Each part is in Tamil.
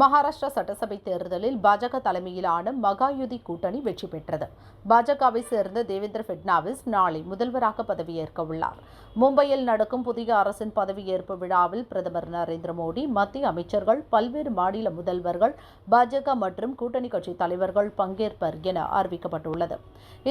மகாராஷ்டிரா சட்டசபை தேர்தலில் பாஜக தலைமையிலான மகாயுதி கூட்டணி வெற்றி பெற்றது. பாஜகவை சேர்ந்த தேவேந்திர ஃபட்னாவிஸ் நாளை முதல்வராக பதவியேற்க உள்ளார். மும்பையில் நடக்கும் புதிய அரசின் பதவியேற்பு விழாவில் பிரதமர் நரேந்திர மோடி மத்திய அமைச்சர்கள் பல்வேறு மாநில முதல்வர்கள் பாஜக மற்றும் கூட்டணி கட்சி தலைவர்கள் பங்கேற்பர் என அறிவிக்கப்பட்டுள்ளது.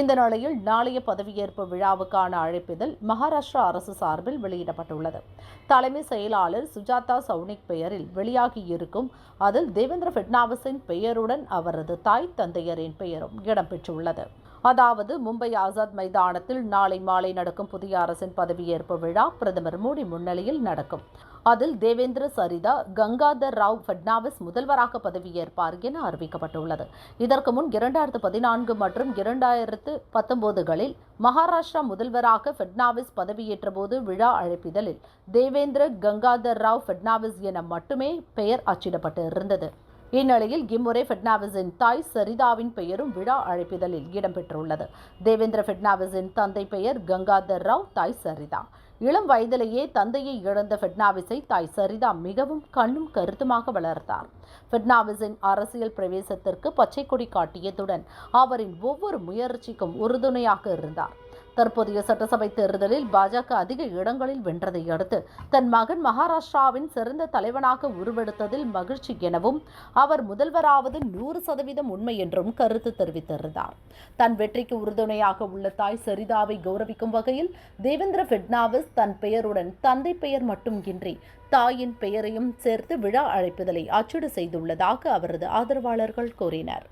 இந்த நிலையில் நாளைய பதவியேற்பு விழாவுக்கான அழைப்பிதழ் மகாராஷ்டிரா அரசு சார்பில் வெளியிடப்பட்டுள்ளது. தலைமை செயலாளர் சுஜாதா சவுனிக் பெயரில் வெளியாகியிருக்கும் அதில் தேவேந்திர ஃபட்னாவிஸின் பெயருடன் அவரது தாய் தந்தையரின் பெயரும் இடம்பெற்றுள்ளது அதாவது மும்பை ஆசாத் மைதானத்தில் நாளை மாலை நடக்கும் புதிய அரசின் பதவியேற்பு விழா பிரதமர் மோடி முன்னிலையில் நடக்கும். அதில் தேவேந்திர சரிதா கங்காதர் ராவ் ஃபட்னாவிஸ் முதல்வராக பதவியேற்பார் என அறிவிக்கப்பட்டுள்ளது. இதற்கு முன் இரண்டாயிரத்து பதினான்கு மற்றும் இரண்டாயிரத்து பத்தொன்பதுகளில் மகாராஷ்டிரா முதல்வராக ஃபட்னாவிஸ் பதவியேற்றபோது விழா அழைப்பிதழில் தேவேந்திர கங்காதர் ராவ் ஃபட்னாவிஸ் என மட்டுமே பெயர் அச்சிடப்பட்டு இருந்தது. இந்நிலையில் இம்முறை ஃபட்னாவிஸின் தாய் சரிதாவின் பெயரும் விழா அழைப்பிதழில் இடம்பெற்றுள்ளது. தேவேந்திர ஃபட்னாவிஸின் தந்தை பெயர் கங்காதர் ராவ் தாய் சரிதா. இளம் வயதிலேயே தந்தையை இழந்த ஃபட்னாவிஸை தாய் சரிதா மிகவும் கண்ணும் கருத்துமாக வளர்த்தார். ஃபட்னாவிஸின் அரசியல் பிரவேசத்திற்கு பச்சை கொடி காட்டியதுடன் அவரின் ஒவ்வொரு முயற்சிக்கும் உறுதுணையாக இருந்தார். தற்போதைய சட்டசபை தேர்தலில் பாஜக அதிக இடங்களில் வென்றதை அடுத்து தன் மகன் மகாராஷ்டிராவின் சிறந்த தலைவனாக உருவெடுத்ததில் மகிழ்ச்சி எனவும் அவர் முதல்வராவது நூறு சதவீதம் உண்மை என்றும் கருத்து தெரிவித்திருந்தார். தன் வெற்றிக்கு உறுதுணையாக உள்ள தாய் சரிதாவை கௌரவிக்கும் வகையில் தேவேந்திர ஃபட்னாவிஸ் தன் பெயருடன் தந்தை பெயர் மட்டுமின்றி தாயின் பெயரையும் சேர்த்து விழா அழைப்புதலை அச்சிடு செய்துள்ளதாக அவரது ஆதரவாளர்கள் கூறினர்.